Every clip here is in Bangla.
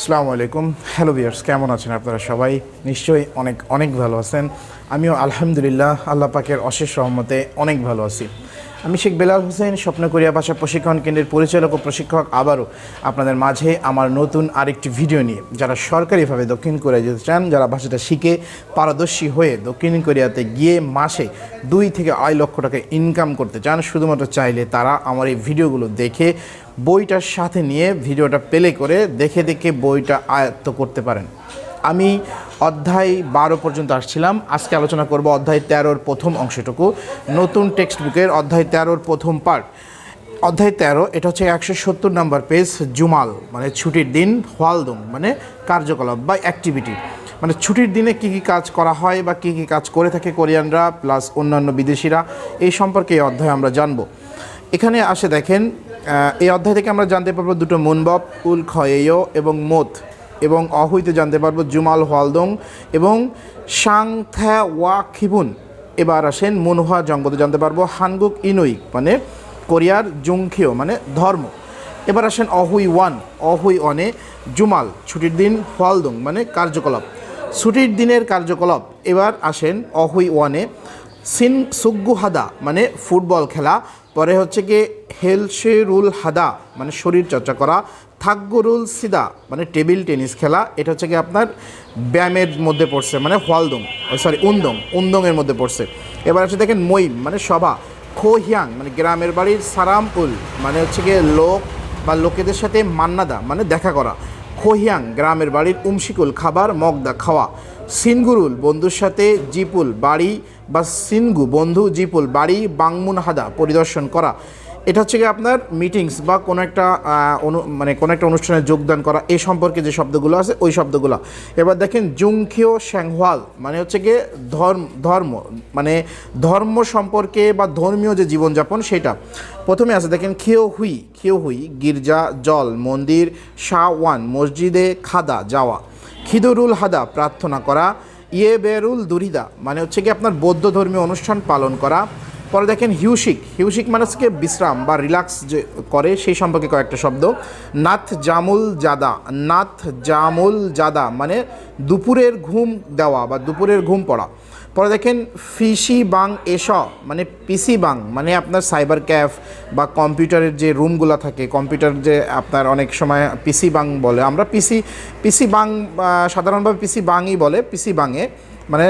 আসসালামু আলাইকুম। হ্যালো ভিয়ার্স কেমন আছেন আপনারা সবাই? নিশ্চয়ই অনেক অনেক ভালো আছেন। আমিও আলহামদুলিল্লাহ, আল্লাহ পাকের অশেষ রহমতে অনেক ভালো আছি। আমি শেখ বেলাল হোসেন, স্বপ্ন করিয়া ভাষা প্রশিক্ষণ কেন্দ্রের পরিচালক ও প্রশিক্ষক আবারও আপনাদের মাঝে আমার নতুন আরেকটি ভিডিও নিয়ে। যারা সরকারিভাবে দক্ষিণ কোরিয়া যেতে চান, যারা ভাষাটা শিখে পারদর্শী হয়ে দক্ষিণ কোরিয়াতে গিয়ে মাসে দুই থেকে আড়াই লক্ষ টাকা ইনকাম করতে চান, শুধুমাত্র চাইলে তারা আমার এই ভিডিওগুলো দেখে বইটার সাথে নিয়ে ভিডিওটা প্লে করে দেখে দেখে বইটা আয়ত্ত করতে পারেন। আমি অধ্যায় বারো পর্যন্ত আসছিলাম। আজকে আলোচনা করব অধ্যায় তেরোর প্রথম অংশটুকু। নতুন টেক্সট বুকের অধ্যায় তেরোর প্রথম পার্ট। অধ্যায় তেরো, এটা হচ্ছে একশো সত্তর নম্বর পেজ, জুমাল মানে ছুটির দিন, হওয়ালদম মানে কার্যকলাপ বা অ্যাক্টিভিটি মানে ছুটির দিনে কী কী কাজ করা হয় বা কী কী কাজ করে থাকে কোরিয়ানরা প্লাস অন্যান্য বিদেশিরা, এই সম্পর্কে এই অধ্যায় আমরা জানব। এখানে আসে দেখেন এই অধ্যায় থেকে আমরা জানতে পারব দুটো মুনবব, উল খয়েয় এবং মোত। এবং অহইতে জানতে পারব জুমাল হওয়ালদং এবং সাং থ্যা ওয়া খিবুন এবার আসেন মুনহা জঙ্গতে জানতে পারব হানগুক ইনুই মানে কোরিয়ার জুংখিও মানে ধর্ম। এবার আসেন অহুই ওয়ান, অহুই অনে জুমাল, ছুটির দিন হওয়ালদং মানে কার্যকলাপ। ছুটির দিনের কার্যকলাপ, এবার আসেন অহুই ওয়ানে সিন সুগ্গু হাদা মানে ফুটবল খেলা পরে হচ্ছে গিয়ে হেলশেরুল হাদা মানে শরীর চর্চা করা থাকগুরুল সিদা মানে টেবিল টেনিস খেলা, এটা হচ্ছে কি আপনার ব্যায়ামের মধ্যে পড়ছে মানে হওয়ালদং সরি উন্দং উন্দংয়ের মধ্যে পড়ছে। এবার হচ্ছে দেখেন মইম মানে সভা, খোহিয়াং মানে গ্রামের বাড়ির সারামপুল মানে হচ্ছে গিয়ে লোক বা লোকেদের সাথে মান্নাদা মানে দেখা করা। খোহিয়াং, গ্রামের বাড়ির উমশিকুল খাবার, মগদা খাওয়া। সিনগুরুল বন্ধুর সাথে জিপুল বাড়ি বা সিনগু বন্ধু জিপুল বাড়ি বাংমুন হাদা পরিদর্শন করা। এটা হচ্ছে কি আপনার মিটিংস বা কোনো একটা মানে কোনো একটা অনুষ্ঠানে যোগদান করা এই সম্পর্কে যে শব্দগুলো আছে, ওই শব্দগুলো। এবার দেখেন জুংখিও শ্যাংহওয়াল মানে হচ্ছে গিয়ে ধর্ম ধর্ম মানে ধর্ম সম্পর্কে বা ধর্মীয় যে জীবনযাপন সেটা। প্রথমে আছে দেখেন খিও হুই খিও হুই, গির্জা, জল, মন্দির শাহওয়ান মসজিদে খাদা, যাওয়া। খিদুরুল হাদা, প্রার্থনা করা। ইয়ে বেরুল দুরিদা মানে হচ্ছে কি আপনার বৌদ্ধ ধর্মীয় অনুষ্ঠান পালন করা। পরে দেখেন হিউসিক হিউসিক মানুষকে বিশ্রাম বা রিল্যাক্স যে করে, সেই সম্পর্কে কয়েকটা শব্দ। নাথ জামুল জাদা। নাথ জামুল জাদা মানে দুপুরের ঘুম দেওয়া বা দুপুরের ঘুম পড়া। পরে দেখেন ফিসি বাং এস মানে পিসি বাং মানে আপনার সাইবার ক্যাফ বা কম্পিউটারের যে রুমগুলো থাকে, কম্পিউটার যে আপনার অনেক সময় পিসি বাং বলে। আমরা পিসি পিসি বাং সাধারণভাবে পিসি বাংই বলে, পিসি বাংয়ে। মানে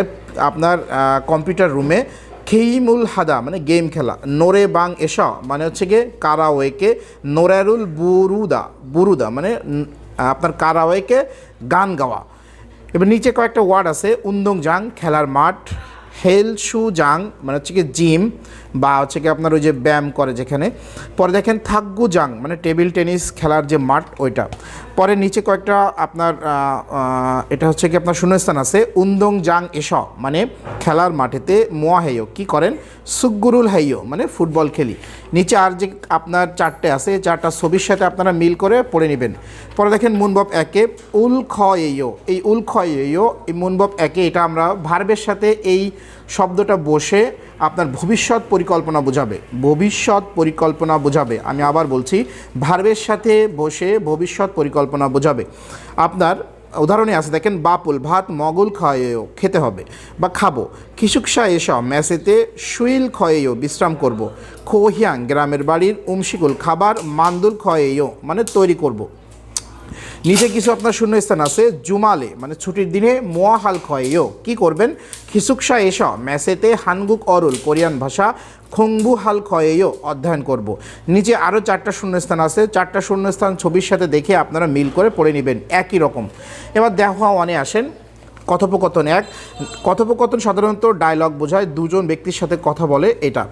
আপনার কম্পিউটার রুমে খেইমুল হাদা মানে গেম খেলা, নোরে বাং এসা মানে হচ্ছে গিয়ে কারাওয়েকে নোরারুল বুরুদা বুরুদা মানে আপনার কারাওয়েকে গান গাওয়া। এবার নিচে কয়েকটা ওয়ার্ড আছে, উন্দং জাং, খেলার মাঠ হেল শু জাং মানে হচ্ছে কি জিম, বা হচ্ছে কি আপনার ওই যে ব্যায়াম করে যেখানে। পরে দেখেন থাকগু জাং মানে টেবিল টেনিস খেলার যে মাঠ ওইটা। পরে নিচে কয়েকটা আপনার এটা হচ্ছে কি আপনার শূন্যস্থান আছে উন্দং জাং এস মানে খেলার মাঠেতে মোয়া হেয়। কী করেন? সুগুরুল হাইয় মানে ফুটবল খেলি। নিচে আর যে আপনার চারটে আছে এই চারটা ছবির সাথে আপনারা মিল করে পড়ে নেবেন। পরে দেখেন মুনবব একে, উল খ এইয় এই উল খ এইয় এই মুনবব একে, এটা আমরা ভার্বের সাথে এই শব্দটা বসে আপনার ভবিষ্যৎ পরিকল্পনা বোঝাবে। ভবিষ্যৎ পরিকল্পনা বোঝাবে। আমি আবার বলছি, ভার্বের সাথে বসে ভবিষ্যৎ পরিকল্পনা বোঝাবে। আপনার উদাহরণে আছে, দেখেন, বাপুল, ভাত, মগল খয়েও খেতে হবে। বা খাব। খিসুকসা এসব, মেসেতে শুইল খয়েও বিশ্রাম করব। খোহিয়াং, গ্রামের বাড়ির উমশিকুল খাবার, মান্দুল খয়েও মানে তৈরি করব। নিচে কিছু আপনার শূন্যস্থান আছে, জুমালে মানে ছুটির দিনে মোয়াহাল খয়েও কি করবেন? খিসুকসা এস ম্যাসেতে হানগুক অরুল, কোরিয়ান ভাষা খংবু হাল খয়েও অধ্যয়ন করব। নিচে আরও চারটা শূন্যস্থান আছে, চারটা শূন্যস্থান ছবির সাথে দেখে আপনারা মিল করে পড়ে নেবেন, একই রকম। এবার দেখা অনে আসেন। কথোপকথন এক। কথোপকথন সাধারণত ডায়লগ বোঝায় দুজন ব্যক্তির সাথে কথা বলে এটা।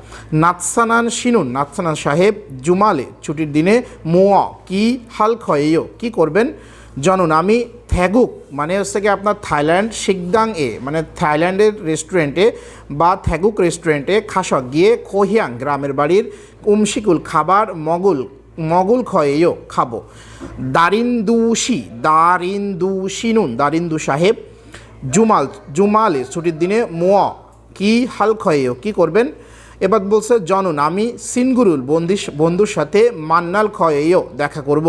নাৎসানান শিনুন, নাৎসানান সাহেব, জুমালে, ছুটির দিনে মোয়া, কি হাল খয়েও কি করবেন? জনুন আমি থ্যাগুক মানে হচ্ছে কি আপনার থাইল্যান্ড শিকদাং এ মানে থাইল্যান্ডের রেস্টুরেন্টে বা থ্যাগুক রেস্টুরেন্টে খাসক গিয়ে কোহিয়াং গ্রামের বাড়ির উমশিকুল খাবার মগুল মগুল খয়েও খাব। দারিন্দুশি, দারিন্দুশিনুন, দারিন্দু সাহেব জুমাল, জুমালে ছুটির দিনে মোয়া, কি হাল খয়েও কি করবেন? এবার বলছে, জনন, আমি সিনগুরুল বন্দিস বন্ধুর সাথে মান্নাল খয়েও দেখা করব।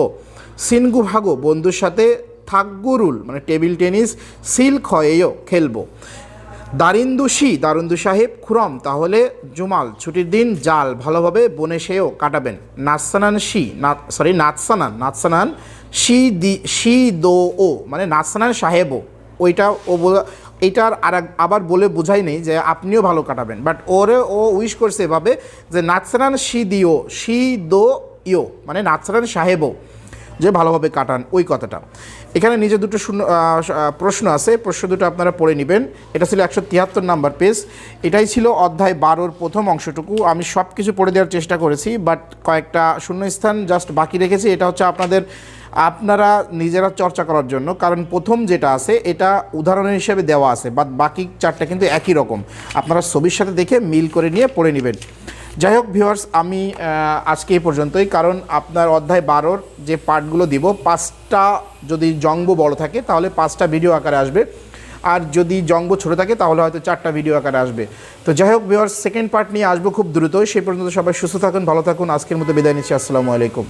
সিনগু ভাগো, বন্ধুর সাথে থাকগুরুল মানে টেবিল টেনিস সিল্ক খয়েও খেলব। দারিন্দু শি দারুন্দু সাহেব, খুরম, তাহলে জুমাল, ছুটির দিন জাল ভালোভাবে বনে সেও কাটাবেন। নাৎসানান শি না সরি নাৎসানান নাৎসানান শি দি শি দো ও মানে নাৎসানান সাহেবও। ওইটা ও এইটার আর আবার বলে বোঝাই নেই যে আপনিও ভালো কাটাবেন। বাট ওরে ও উইশ করছে এভাবে যে নাচরান শি দিও শি দো ইও মানে নাচরান সাহেবও। যে ভালোভাবে কাটান, ওই কথাটা। এখানে নিজে দুটো শূন্য প্রশ্ন আছে, প্রশ্ন দুটো আপনারা পড়ে নেবেন। এটা ছিল একশো তিয়াত্তর নাম্বার পেজ। এটাই ছিল অধ্যায় বারোর প্রথম অংশটুকু। আমি সব কিছু পড়ে দেওয়ার চেষ্টা করেছি, বাট কয়েকটা শূন্যস্থান জাস্ট বাকি রেখেছি। এটা হচ্ছে আপনাদের, আপনারা নিজেরা চর্চা করার জন্য, কারণ প্রথম যেটা আছে, এটা উদাহরণের হিসেবে দেওয়া আছে, বাট বাকি চারটা কিন্তু একই রকম। আপনারা ছবির সাথে দেখে মিল করে নিয়ে পড়ে নেবেন। যাই হোক ভিউয়ার্স আমি আজকে এই পর্যন্তই। কারণ আপনার অধ্যায় বারোর যে পার্টগুলো দিব, পাঁচটা যদি জঙ্গ বড় থাকে, তাহলে পাঁচটা ভিডিও আকারে আসবে। আর যদি জঙ্গ ছোটো থাকে, তাহলে হয়তো চারটা ভিডিও আকারে আসবে। তো যাই হোক ভিওয়ার্স সেকেন্ড পার্ট নিয়ে আসব খুব দ্রুতই। সেই পর্যন্ত সবাই সুস্থ থাকুন, ভালো থাকুন। আজকের মতো বিদায় নিচ্ছি। আসসালামু আলাইকুম।